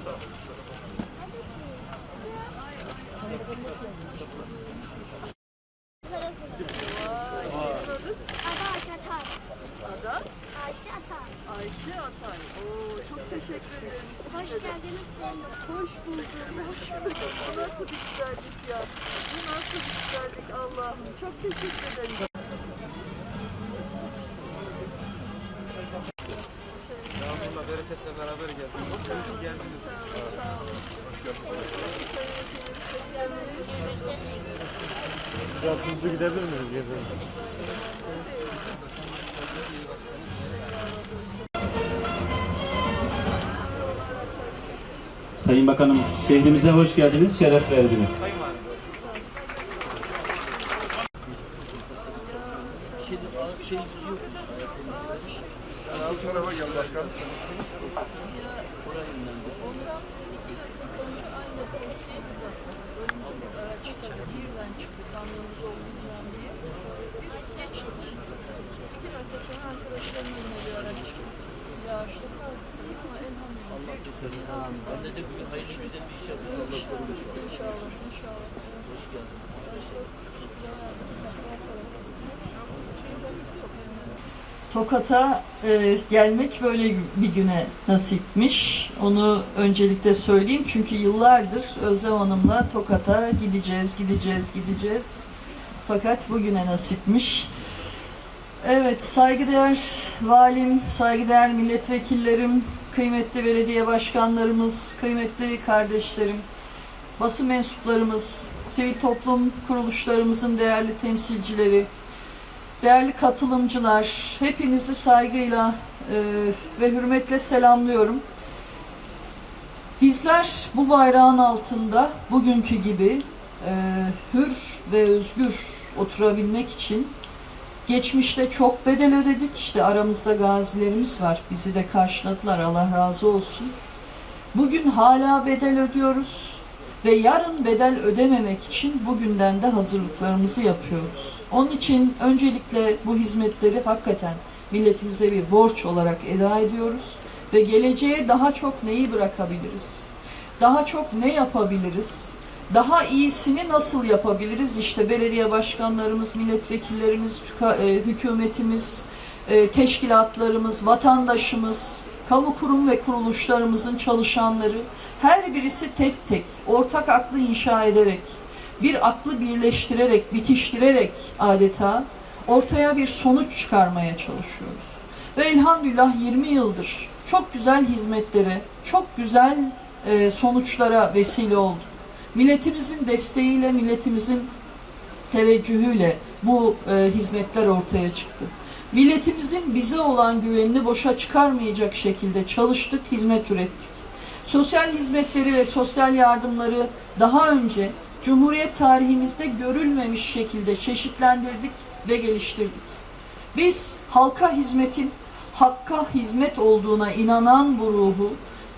Ada teşekkür ederim. Hoş geldiniz Sayın Hoş bulduk. Hoş bulduk. Bu nasıl bir güzellik ya? Bu nasıl bir güzellik Allah'ım. Çok teşekkür ederim. Yağmurla bereketle beraber geldik. Hoş geldiniz. Biraz hızlı gidebilir miyiz gezelim? Sayın Bakanım, şehrimize hoş geldiniz, şeref verdiniz. Elhamdülillah. Ben de, bugün hayırlı güzel bir iş yapıyoruz. Allah korusun. İnşallah, inşallah. Hoş geldiniz. Tokat'a e, gelmek böyle bir güne nasipmiş. Onu öncelikle söyleyeyim çünkü yıllardır Özlem Hanım'la Tokat'a gideceğiz, gideceğiz, gideceğiz. Fakat bugüne nasipmiş. Evet, saygıdeğer valim, saygıdeğer milletvekillerim, kıymetli belediye başkanlarımız, kıymetli kardeşlerim, basın mensuplarımız, sivil toplum kuruluşlarımızın değerli temsilcileri, Değerli katılımcılar, hepinizi saygıyla e, ve hürmetle selamlıyorum. Bizler bu bayrağın altında bugünkü gibi e, hür ve özgür oturabilmek için geçmişte çok bedel ödedik. İşte aramızda gazilerimiz var. Bizi de karşıladılar. Allah razı olsun. Bugün hala bedel ödüyoruz ve yarın bedel ödememek için bugünden de hazırlıklarımızı yapıyoruz. Onun için öncelikle bu hizmetleri hakikaten milletimize bir borç olarak eda ediyoruz ve geleceğe daha çok neyi bırakabiliriz? Daha çok ne yapabiliriz? Daha iyisini nasıl yapabiliriz? İşte belediye başkanlarımız, milletvekillerimiz, e, hükümetimiz, e, teşkilatlarımız, vatandaşımız, kamu kurum ve kuruluşlarımızın çalışanları her birisi tek tek ortak aklı inşa ederek bir aklı birleştirerek, bitiştirerek adeta ortaya bir sonuç çıkarmaya çalışıyoruz. Ve elhamdülillah 20 yıldır çok güzel hizmetlere, çok güzel e, sonuçlara vesile olduk. Milletimizin desteğiyle, milletimizin teveccühüyle bu e, hizmetler ortaya çıktı. Milletimizin bize olan güvenini boşa çıkarmayacak şekilde çalıştık, hizmet ürettik. Sosyal hizmetleri ve sosyal yardımları daha önce Cumhuriyet tarihimizde görülmemiş şekilde çeşitlendirdik ve geliştirdik. Biz halka hizmetin hakka hizmet olduğuna inanan bu ruhu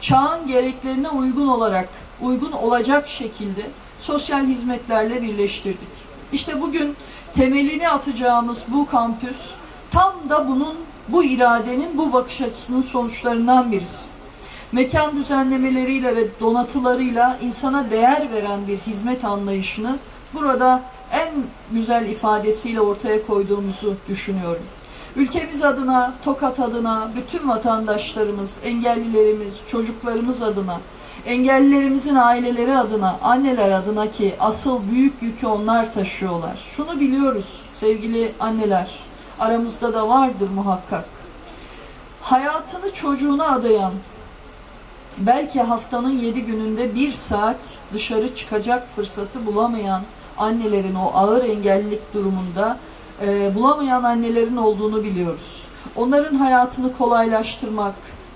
çağın gereklerine uygun olarak, uygun olacak şekilde sosyal hizmetlerle birleştirdik. İşte bugün temelini atacağımız bu kampüs tam da bunun, bu iradenin, bu bakış açısının sonuçlarından birisi. Mekan düzenlemeleriyle ve donatılarıyla insana değer veren bir hizmet anlayışını burada en güzel ifadesiyle ortaya koyduğumuzu düşünüyorum. Ülkemiz adına, Tokat adına, bütün vatandaşlarımız, engellilerimiz, çocuklarımız adına, engellilerimizin aileleri adına, anneler adına ki asıl büyük yükü onlar taşıyorlar. Şunu biliyoruz sevgili anneler, aramızda da vardır muhakkak. Hayatını çocuğuna adayan, belki haftanın yedi gününde bir saat dışarı çıkacak fırsatı bulamayan annelerin o ağır engellilik durumunda e, bulamayan annelerin olduğunu biliyoruz. Onların hayatını kolaylaştırmak,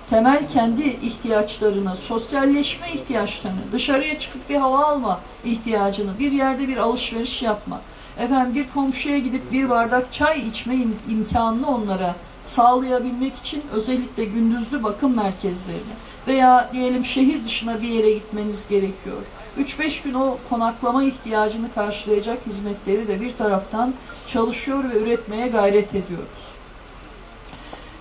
temel kendi ihtiyaçlarını, sosyalleşme ihtiyaçlarını, dışarıya çıkıp bir hava alma ihtiyacını, bir yerde bir alışveriş yapma, efendim bir komşuya gidip bir bardak çay içme im- imkanını onlara sağlayabilmek için özellikle gündüzlü bakım merkezlerine veya diyelim şehir dışına bir yere gitmeniz gerekiyor. 3-5 gün o konaklama ihtiyacını karşılayacak hizmetleri de bir taraftan çalışıyor ve üretmeye gayret ediyoruz.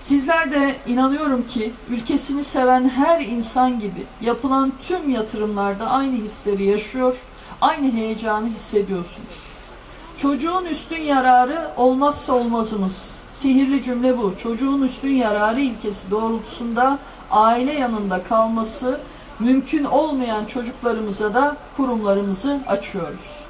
Sizler de inanıyorum ki ülkesini seven her insan gibi yapılan tüm yatırımlarda aynı hisleri yaşıyor, aynı heyecanı hissediyorsunuz. Çocuğun üstün yararı olmazsa olmazımız. Sihirli cümle bu. Çocuğun üstün yararı ilkesi doğrultusunda aile yanında kalması mümkün olmayan çocuklarımıza da kurumlarımızı açıyoruz.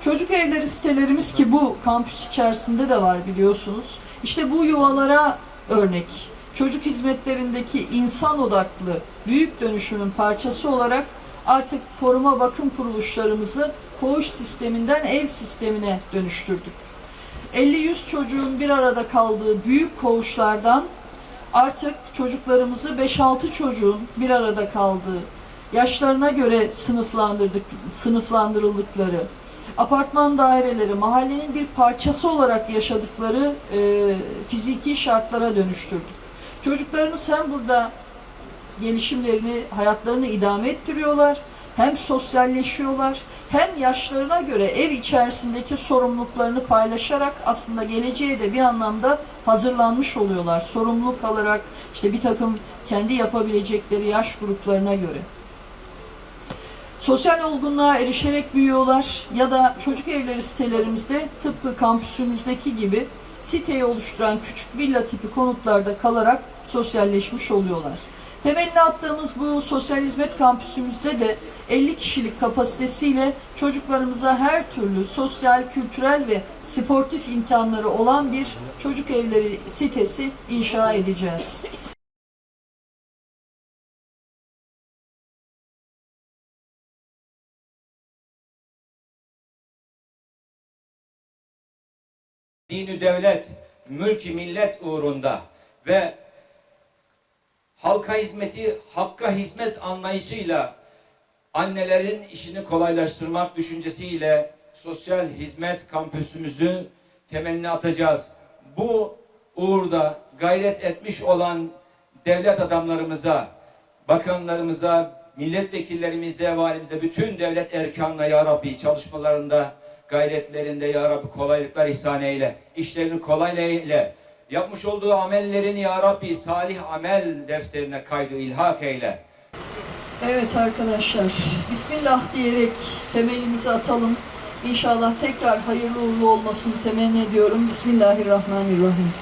Çocuk evleri sitelerimiz ki bu kampüs içerisinde de var biliyorsunuz. İşte bu yuvalara örnek. Çocuk hizmetlerindeki insan odaklı büyük dönüşümün parçası olarak artık koruma bakım kuruluşlarımızı koğuş sisteminden ev sistemine dönüştürdük. 50-100 çocuğun bir arada kaldığı büyük koğuşlardan artık çocuklarımızı 5-6 çocuğun bir arada kaldığı, yaşlarına göre sınıflandırdık, sınıflandırıldıkları, apartman daireleri mahallenin bir parçası olarak yaşadıkları e, fiziki şartlara dönüştürdük. Çocuklarımız hem burada gelişimlerini, hayatlarını idame ettiriyorlar, hem sosyalleşiyorlar, hem yaşlarına göre ev içerisindeki sorumluluklarını paylaşarak aslında geleceğe de bir anlamda hazırlanmış oluyorlar. Sorumluluk alarak işte bir takım kendi yapabilecekleri yaş gruplarına göre. Sosyal olgunluğa erişerek büyüyorlar ya da çocuk evleri sitelerimizde tıpkı kampüsümüzdeki gibi siteyi oluşturan küçük villa tipi konutlarda kalarak sosyalleşmiş oluyorlar. Temelini attığımız bu sosyal hizmet kampüsümüzde de 50 kişilik kapasitesiyle çocuklarımıza her türlü sosyal, kültürel ve sportif imkanları olan bir çocuk evleri sitesi inşa edeceğiz. dini devlet, mülki millet uğrunda ve halka hizmeti, hakka hizmet anlayışıyla annelerin işini kolaylaştırmak düşüncesiyle sosyal hizmet kampüsümüzü temelini atacağız. Bu uğurda gayret etmiş olan devlet adamlarımıza, bakanlarımıza, milletvekillerimize, valimize, bütün devlet erkanına ya Rabbi çalışmalarında, gayretlerinde ya Rabbi kolaylıklar ihsan eyle. İşlerini kolay eyle. Yapmış olduğu amellerini ya Rabbi salih amel defterine kaydı ilhak eyle. Evet arkadaşlar, Bismillah diyerek temelimizi atalım. İnşallah tekrar hayırlı uğurlu olmasını temenni ediyorum. Bismillahirrahmanirrahim.